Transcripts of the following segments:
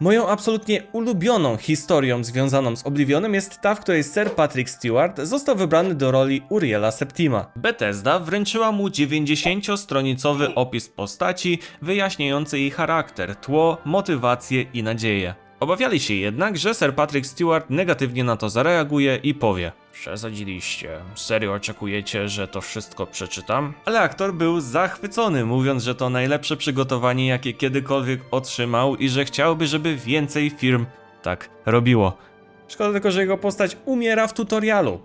Moją absolutnie ulubioną historią związaną z Oblivionem jest ta, w której Sir Patrick Stewart został wybrany do roli Uriela Septima. Bethesda wręczyła mu 90-stronicowy opis postaci wyjaśniający jej charakter, tło, motywację i nadzieję. Obawiali się jednak, że Sir Patrick Stewart negatywnie na to zareaguje i powie Przesadziliście. Serio oczekujecie, że to wszystko przeczytam? Ale aktor był zachwycony, mówiąc, że to najlepsze przygotowanie, jakie kiedykolwiek otrzymał i że chciałby, żeby więcej firm tak robiło. Szkoda tylko, że jego postać umiera w tutorialu.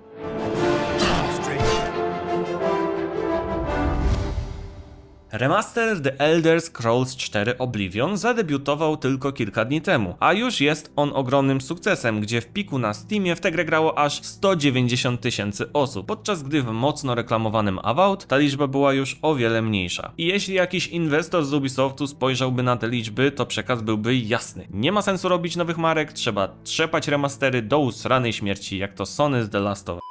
Remaster The Elder Scrolls 4 Oblivion zadebiutował tylko kilka dni temu, a już jest on ogromnym sukcesem, gdzie w piku na Steamie w tę grę grało aż 190 tysięcy osób, podczas gdy w mocno reklamowanym Avowed ta liczba była już o wiele mniejsza. I jeśli jakiś inwestor z Ubisoftu spojrzałby na te liczby, to przekaz byłby jasny. Nie ma sensu robić nowych marek, trzeba trzepać remastery do usranej śmierci, jak to Sony z The Last of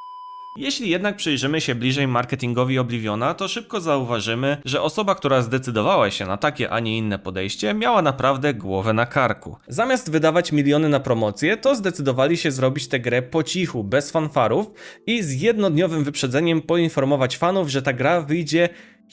jeśli jednak przyjrzymy się bliżej marketingowi Obliviona, to szybko zauważymy, że osoba, która zdecydowała się na takie, a nie inne podejście, miała naprawdę głowę na karku. Zamiast wydawać miliony na promocję, to zdecydowali się zrobić tę grę po cichu, bez fanfarów i z jednodniowym wyprzedzeniem poinformować fanów, że ta gra wyjdzie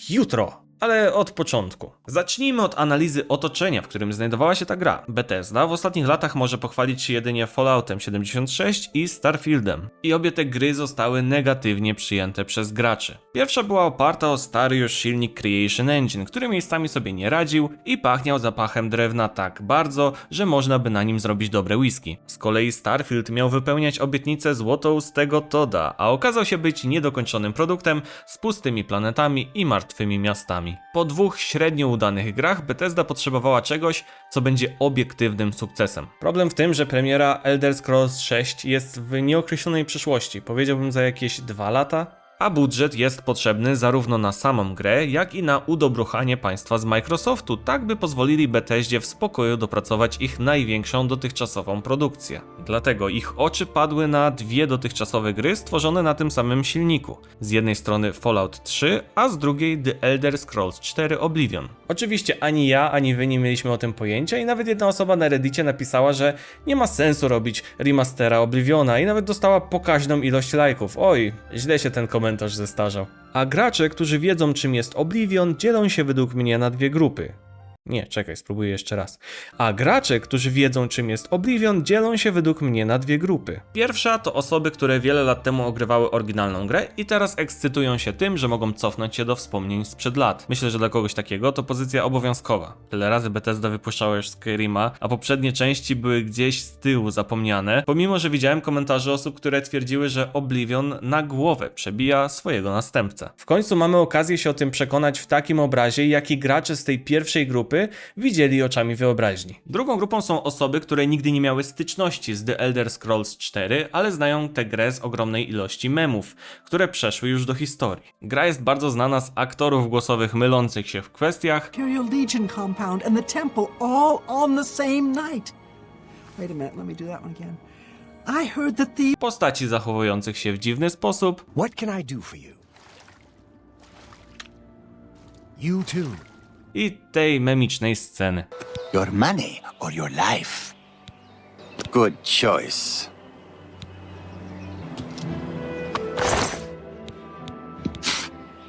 jutro. Ale od początku. Zacznijmy od analizy otoczenia, w którym znajdowała się ta gra. Bethesda w ostatnich latach może pochwalić się jedynie Falloutem 76 i Starfieldem. I obie te gry zostały negatywnie przyjęte przez graczy. Pierwsza była oparta o stary już silnik Creation Engine, który miejscami sobie nie radził i pachniał zapachem drewna tak bardzo, że można by na nim zrobić dobre whisky. Z kolei Starfield miał wypełniać obietnicę złotą z tego Toda, a okazał się być niedokończonym produktem z pustymi planetami i martwymi miastami. Po dwóch średnio udanych grach Bethesda potrzebowała czegoś, co będzie obiektywnym sukcesem. Problem w tym, że premiera Elder Scrolls 6 jest w nieokreślonej przyszłości, powiedziałbym za jakieś dwa lata, a budżet jest potrzebny zarówno na samą grę, jak i na udobruchanie państwa z Microsoftu, tak by pozwolili Bethesdzie w spokoju dopracować ich największą dotychczasową produkcję. Dlatego ich oczy padły na dwie dotychczasowe gry stworzone na tym samym silniku. Z jednej strony Fallout 3, a z drugiej The Elder Scrolls 4 Oblivion. Oczywiście ani ja, ani wy nie mieliśmy o tym pojęcia i nawet jedna osoba na reddicie napisała, że nie ma sensu robić remastera Obliviona i nawet dostała pokaźną ilość lajków. Oj, źle się ten komentarz zestarzał. A gracze, którzy wiedzą czym jest Oblivion, dzielą się według mnie na dwie grupy. Nie, czekaj, spróbuję jeszcze raz. A gracze, którzy wiedzą czym jest Oblivion, dzielą się według mnie na dwie grupy. Pierwsza to osoby, które wiele lat temu ogrywały oryginalną grę i teraz ekscytują się tym, że mogą cofnąć się do wspomnień sprzed lat. Myślę, że dla kogoś takiego to pozycja obowiązkowa. Tyle razy Bethesda wypuszczała już Skyrima, a poprzednie części były gdzieś z tyłu zapomniane, pomimo, że widziałem komentarze osób, które twierdziły, że Oblivion na głowę przebija swojego następcę. W końcu mamy okazję się o tym przekonać w takim obrazie, jaki gracze z tej pierwszej grupy widzieli oczami wyobraźni. Drugą grupą są osoby, które nigdy nie miały styczności z The Elder Scrolls 4, ale znają tę grę z ogromnej ilości memów, które przeszły już do historii. Gra jest bardzo znana z aktorów głosowych mylących się w kwestiach, Imperial Legion compound and the temple all on the same night. Wait a minute, let me do that one again. I heard that the. postaci zachowujących się w dziwny sposób, What can I do for you? You too. I tej memicznej sceny. Your money or your life? Good choice.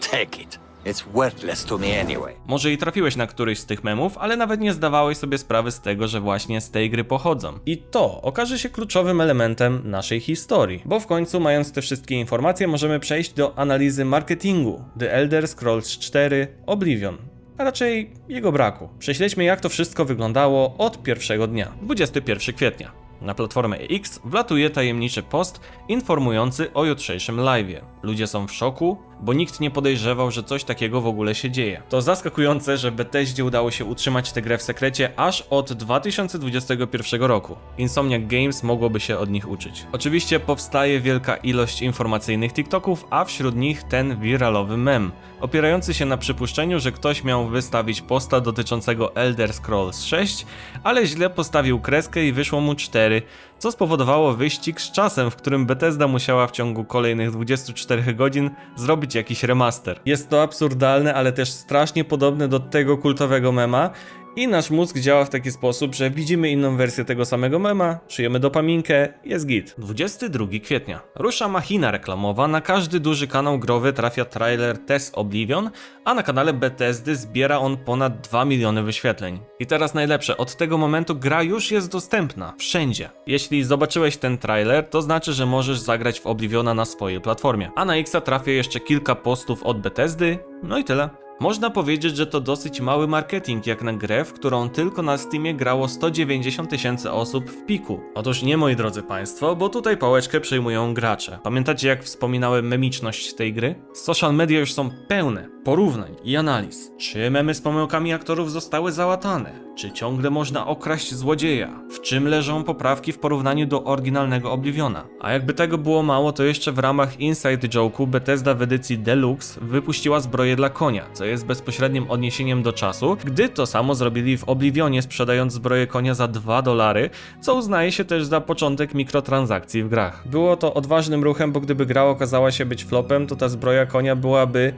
Take it. It's worthless to me anyway. Może i trafiłeś na któryś z tych memów, ale nawet nie zdawałeś sobie sprawy z tego, że właśnie z tej gry pochodzą. I to okaże się kluczowym elementem naszej historii, bo w końcu mając te wszystkie informacje możemy przejść do analizy marketingu The Elder Scrolls 4 Oblivion. A raczej jego braku. Prześledźmy jak to wszystko wyglądało od pierwszego dnia. 21 kwietnia. Na platformę X wlatuje tajemniczy post informujący o jutrzejszym live'ie. Ludzie są w szoku, bo nikt nie podejrzewał, że coś takiego w ogóle się dzieje. To zaskakujące, że Bethesdzie udało się utrzymać tę grę w sekrecie aż od 2021 roku. Insomniac Games mogłoby się od nich uczyć. Oczywiście powstaje wielka ilość informacyjnych TikToków, a wśród nich ten wiralowy mem, opierający się na przypuszczeniu, że ktoś miał wystawić posta dotyczącego Elder Scrolls 6, ale źle postawił kreskę i wyszło mu 4, co spowodowało wyścig z czasem, w którym Bethesda musiała w ciągu kolejnych 24 godzin zrobić jakiś remaster. Jest to absurdalne, ale też strasznie podobne do tego kultowego mema I nasz mózg działa w taki sposób, że widzimy inną wersję tego samego mema, czujemy dopaminkę, jest git. 22 kwietnia. Rusza machina reklamowa, na każdy duży kanał growy trafia trailer Test Oblivion, a na kanale Bethesdy zbiera on ponad 2 miliony wyświetleń. I teraz najlepsze, od tego momentu gra już jest dostępna, wszędzie. Jeśli zobaczyłeś ten trailer, to znaczy, że możesz zagrać w Obliviona na swojej platformie. A na Xa trafia jeszcze kilka postów od Bethesdy, no i tyle. Można powiedzieć, że to dosyć mały marketing jak na grę, w którą tylko na Steamie grało 190 tysięcy osób w piku. Otóż nie moi drodzy państwo, bo tutaj pałeczkę przejmują gracze. Pamiętacie jak wspominałem memiczność tej gry? Social media już są pełne porównań i analiz. Czy memy z pomyłkami aktorów zostały załatane? Czy ciągle można okraść złodzieja? W czym leżą poprawki w porównaniu do oryginalnego Obliviona? A jakby tego było mało, to jeszcze w ramach Inside Joke'u Bethesda w edycji Deluxe wypuściła zbroję dla konia, co jest bezpośrednim odniesieniem do czasu, gdy to samo zrobili w Oblivionie sprzedając zbroję konia za 2 dolary, co uznaje się też za początek mikrotransakcji w grach. Było to odważnym ruchem, bo gdyby gra okazała się być flopem, to ta zbroja konia byłaby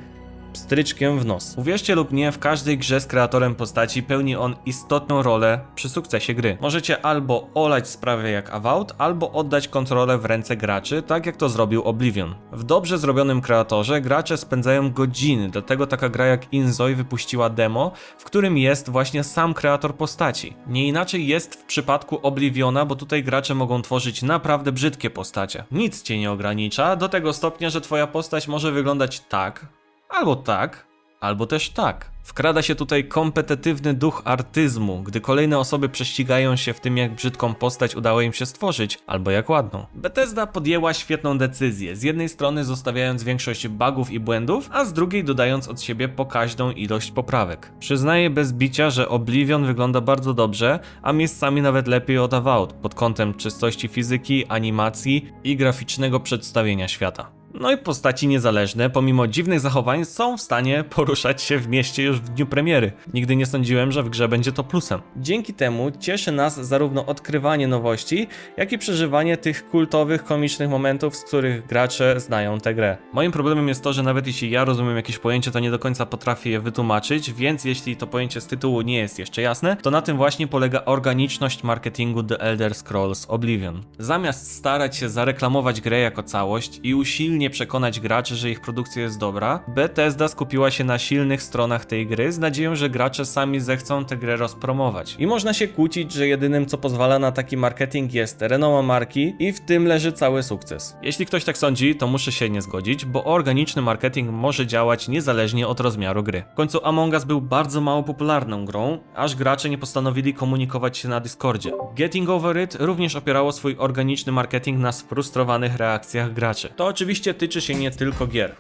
stryczkiem w nos. Uwierzcie lub nie, w każdej grze z kreatorem postaci pełni on istotną rolę przy sukcesie gry. Możecie albo olać sprawę jak Avowed, albo oddać kontrolę w ręce graczy, tak jak to zrobił Oblivion. W dobrze zrobionym kreatorze gracze spędzają godziny, dlatego taka gra jak Inzoi wypuściła demo, w którym jest właśnie sam kreator postaci. Nie inaczej jest w przypadku Obliviona, bo tutaj gracze mogą tworzyć naprawdę brzydkie postacie. Nic cię nie ogranicza, do tego stopnia, że twoja postać może wyglądać tak, Albo tak, albo też tak. Wkrada się tutaj kompetytywny duch artyzmu, gdy kolejne osoby prześcigają się w tym, jak brzydką postać udało im się stworzyć, albo jak ładną. Bethesda podjęła świetną decyzję, z jednej strony zostawiając większość bugów i błędów, a z drugiej dodając od siebie pokaźną ilość poprawek. Przyznaję bez bicia, że Oblivion wygląda bardzo dobrze, a miejscami nawet lepiej od Avowed pod kątem czystości fizyki, animacji i graficznego przedstawienia świata. No i postaci niezależne, pomimo dziwnych zachowań, są w stanie poruszać się w mieście już w dniu premiery. Nigdy nie sądziłem, że w grze będzie to plusem. Dzięki temu cieszy nas zarówno odkrywanie nowości, jak i przeżywanie tych kultowych, komicznych momentów, z których gracze znają tę grę. Moim problemem jest to, że nawet jeśli ja rozumiem jakieś pojęcie, to nie do końca potrafię je wytłumaczyć, więc jeśli to pojęcie z tytułu nie jest jeszcze jasne, to na tym właśnie polega organiczność marketingu The Elder Scrolls Oblivion. Zamiast starać się zareklamować grę jako całość i usilnie przekonać graczy, że ich produkcja jest dobra, Bethesda skupiła się na silnych stronach tej gry z nadzieją, że gracze sami zechcą tę grę rozpromować. I można się kłócić, że jedynym co pozwala na taki marketing jest renoma marki i w tym leży cały sukces. Jeśli ktoś tak sądzi, to muszę się nie zgodzić, bo organiczny marketing może działać niezależnie od rozmiaru gry. W końcu Among Us był bardzo mało popularną grą, aż gracze nie postanowili komunikować się na Discordzie. Getting Over It również opierało swój organiczny marketing na sfrustrowanych reakcjach graczy. To oczywiście tyczy się nie tylko gier.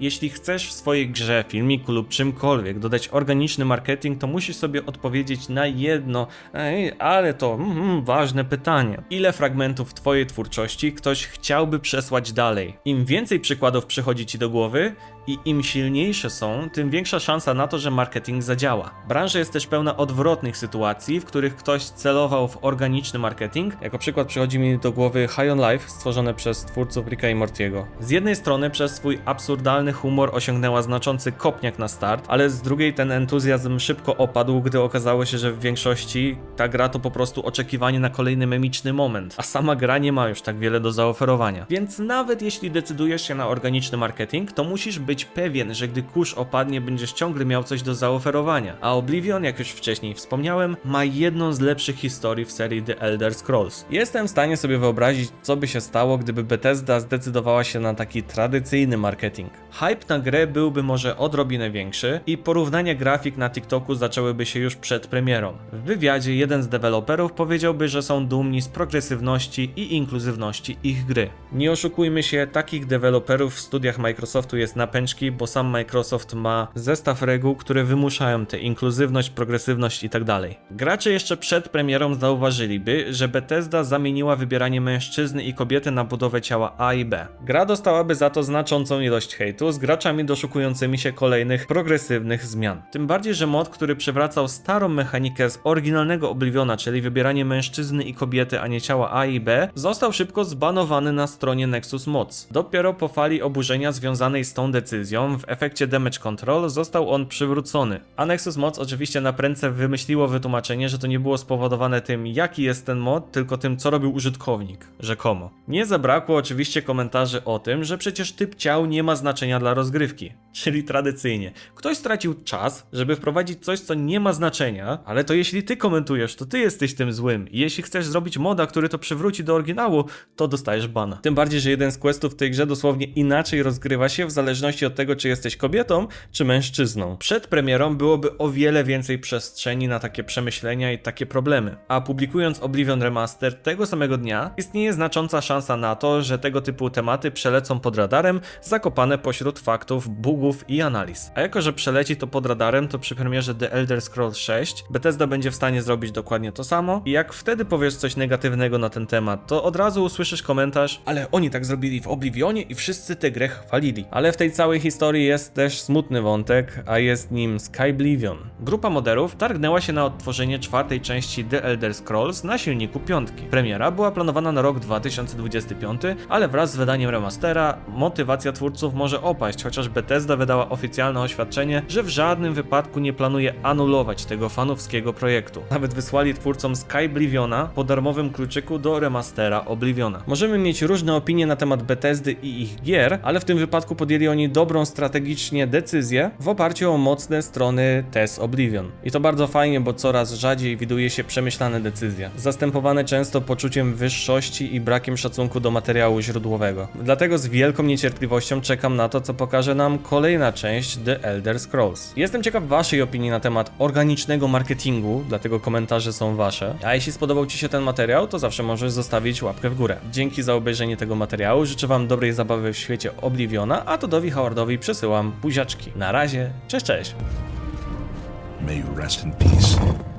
Jeśli chcesz w swojej grze, filmiku lub czymkolwiek dodać organiczny marketing, to musisz sobie odpowiedzieć na jedno, ej, ale to mm, ważne pytanie. Ile fragmentów twojej twórczości ktoś chciałby przesłać dalej? Im więcej przykładów przychodzi ci do głowy i im silniejsze są, tym większa szansa na to, że marketing zadziała. Branża jest też pełna odwrotnych sytuacji, w których ktoś celował w organiczny marketing. Jako przykład przychodzi mi do głowy High on Life, stworzone przez twórców Ricka i Mortiego. Z jednej strony przez swój absurdalny humor osiągnęła znaczący kopniak na start, ale z drugiej ten entuzjazm szybko opadł, gdy okazało się, że w większości ta gra to po prostu oczekiwanie na kolejny memiczny moment, a sama gra nie ma już tak wiele do zaoferowania. Więc nawet jeśli decydujesz się na organiczny marketing, to musisz być pewien, że gdy kurz opadnie, będziesz ciągle miał coś do zaoferowania. A Oblivion, jak już wcześniej wspomniałem, ma jedną z lepszych historii w serii The Elder Scrolls. Jestem w stanie sobie wyobrazić, co by się stało, gdyby Bethesda zdecydowała się na taki tradycyjny marketing. Hype na grę byłby może odrobinę większy i porównania grafik na TikToku zaczęłyby się już przed premierą. W wywiadzie jeden z deweloperów powiedziałby, że są dumni z progresywności i inkluzywności ich gry. Nie oszukujmy się, takich deweloperów w studiach Microsoftu jest napęczki, bo sam Microsoft ma zestaw reguł, które wymuszają tę inkluzywność, progresywność itd. Gracze jeszcze przed premierą zauważyliby, że Bethesda zamieniła wybieranie mężczyzny i kobiety na budowę ciała A i B. Gra dostałaby za to znaczącą ilość hejtu z graczami doszukującymi się kolejnych progresywnych zmian. Tym bardziej, że mod, który przywracał starą mechanikę z oryginalnego Obliviona, czyli wybieranie mężczyzny i kobiety, a nie ciała A i B, został szybko zbanowany na stronie Nexus Mods. Dopiero po fali oburzenia związanej z tą decyzją decyzją w efekcie damage control został on przywrócony. A Nexus Mods oczywiście na prędce wymyśliło wytłumaczenie, że to nie było spowodowane tym, jaki jest ten mod, tylko tym, co robił użytkownik, rzekomo. Nie zabrakło oczywiście komentarzy o tym, że przecież typ ciał nie ma znaczenia dla rozgrywki. Czyli tradycyjnie, ktoś stracił czas, żeby wprowadzić coś, co nie ma znaczenia, ale to jeśli ty komentujesz, to ty jesteś tym złym. I jeśli chcesz zrobić moda, który to przywróci do oryginału, to dostajesz bana. Tym bardziej, że jeden z questów w tej grze dosłownie inaczej rozgrywa się w zależności od tego, czy jesteś kobietą, czy mężczyzną. Przed premierą byłoby o wiele więcej przestrzeni na takie przemyślenia i takie problemy. A publikując Oblivion Remaster tego samego dnia, istnieje znacząca szansa na to, że tego typu tematy przelecą pod radarem, zakopane pośród faktów, bugów i analiz. A jako, że przeleci to pod radarem, to przy premierze The Elder Scrolls 6 Bethesda będzie w stanie zrobić dokładnie to samo i jak wtedy powiesz coś negatywnego na ten temat, to od razu usłyszysz komentarz, ale oni tak zrobili w Oblivionie i wszyscy tę grę chwalili. Ale w tej całej historii jest też smutny wątek, a jest nim Skyblivion. Grupa moderów targnęła się na odtworzenie czwartej części The Elder Scrolls na silniku piątki. Premiera była planowana na rok 2025, ale wraz z wydaniem remastera motywacja twórców może opaść, chociaż Bethesda wydała oficjalne oświadczenie, że w żadnym wypadku nie planuje anulować tego fanowskiego projektu. Nawet wysłali twórcom Skybliviona po darmowym kluczyku do remastera Obliviona. Możemy mieć różne opinie na temat Bethesdy i ich gier, ale w tym wypadku podjęli oni dobrą strategicznie decyzję w oparciu o mocne strony TES Oblivion. I to bardzo fajnie, bo coraz rzadziej widuje się przemyślane decyzje, zastępowane często poczuciem wyższości i brakiem szacunku do materiału źródłowego. Dlatego z wielką niecierpliwością czekam na to, co pokaże nam kolejna część The Elder Scrolls. Jestem ciekaw waszej opinii na temat organicznego marketingu, dlatego komentarze są wasze. A jeśli spodobał ci się ten materiał, to zawsze możesz zostawić łapkę w górę. Dzięki za obejrzenie tego materiału, życzę wam dobrej zabawy w świecie Obliviona, a Todowi Howardowi przesyłam buziaczki. Na razie, cześć cześć! May you rest in peace.